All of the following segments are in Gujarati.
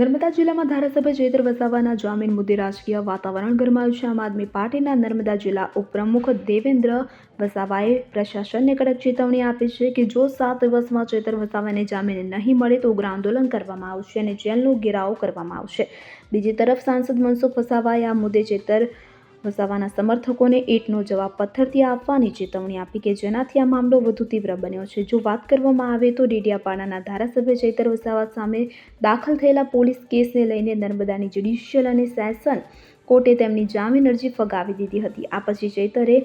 નર્મદા જિલ્લામાં ધારાસભ્ય ચેતર વસાવાના જામીન મુદ્દે રાજકીય વાતાવરણ ગરમાયું છે. આમ આદમી પાર્ટીના નર્મદા જિલ્લા ઉપપ્રમુખ દેવેન્દ્ર વસાવાએ પ્રશાસનને કડક ચેતવણી આપી છે કે જો સાત દિવસમાં ચેતર વસાવાને જામીન નહીં મળે તો ઉગ્ર આંદોલન કરવામાં આવશે અને જેલનો ઘેરાવો કરવામાં આવશે. બીજી તરફ સાંસદ મનસુખ વસાવાએ આ મુદ્દે ચેતર વસાવાના સમર્થકોને એટનો જવાબ પથ્થરથી આપવાની ચેતવણી આપી કે જેનાથી આ મામલો વધુ તીવ્ર બન્યો છે. જો વાત કરવામાં આવે તો ડેડિયાપાડાના ધારાસભ્ય ચૈતર વસાવા સામે દાખલ થયેલા પોલીસ કેસને લઈને નર્મદાની જ્યુડિશિયલ અને સેશન કોર્ટે તેમની જામીન અરજી ફગાવી દીધી હતી. આ પછી ચૈતરે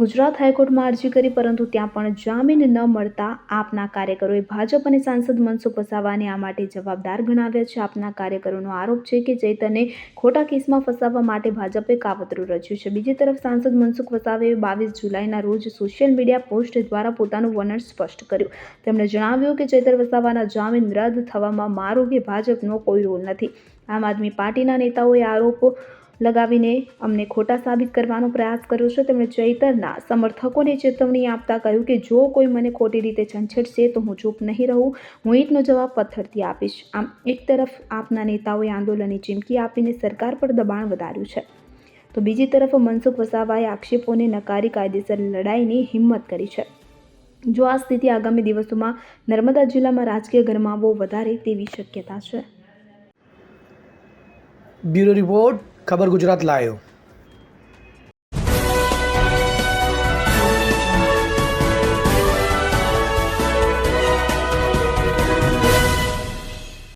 ગુજરાત હાઈકોર્ટમાં અરજી કરી, પરંતુ ત્યાં પણ જામીન ન મળતા આપના કાર્યકરોએ ભાજપ અને સાંસદ મનસુખ વસાવાને આ માટે જવાબદાર ગણાવ્યા છે. આપના કાર્યકરોનો આરોપ છે કે ચૈતને ખોટા કેસમાં ફસાવવા માટે ભાજપે કાવતરું રચ્યું છે. બીજી તરફ, સાંસદ મનસુખ વસાવાએ બાવીસ જુલાઈના રોજ સોશિયલ મીડિયા પોસ્ટ દ્વારા પોતાનું વલણ સ્પષ્ટ કર્યું. તેમણે જણાવ્યું કે ચૈતર વસાવાના જામીન રદ થવામાં મારો કે ભાજપનો કોઈ રોલ નથી. આમ આદમી પાર્ટીના નેતાઓએ આરોપો લગાવીને અમને ખોટા સાબિત કરવાનો પ્રયાસ કર્યો છે. તેમણે ચૈતરના સમર્થકોને ચેતવણી આપતા કહ્યું કે, જો કોઈ મને ખોટી રીતે છંછેડશે, તો હું ચૂપ નહીં રહું. હું ઈટનો જવાબ પથ્થરથી આપીશ. આમ એક તરફ આપના નેતાઓએ આંદોલનની ચીમકી આપીને સરકાર પર દબાણ વધાર્યું છે. તો બીજી તરફ મનસુખ વસાવાએ આક્ષેપોને નકારી કાયદેસર લડાઈની હિંમત કરી છે. જો આ સ્થિતિ આગામી દિવસોમાં નર્મદા જિલ્લામાં રાજકીય ગરમાવો વધારે તેવી શક્યતા છે. Bureau report. ખબર ગુજરાત લાયો.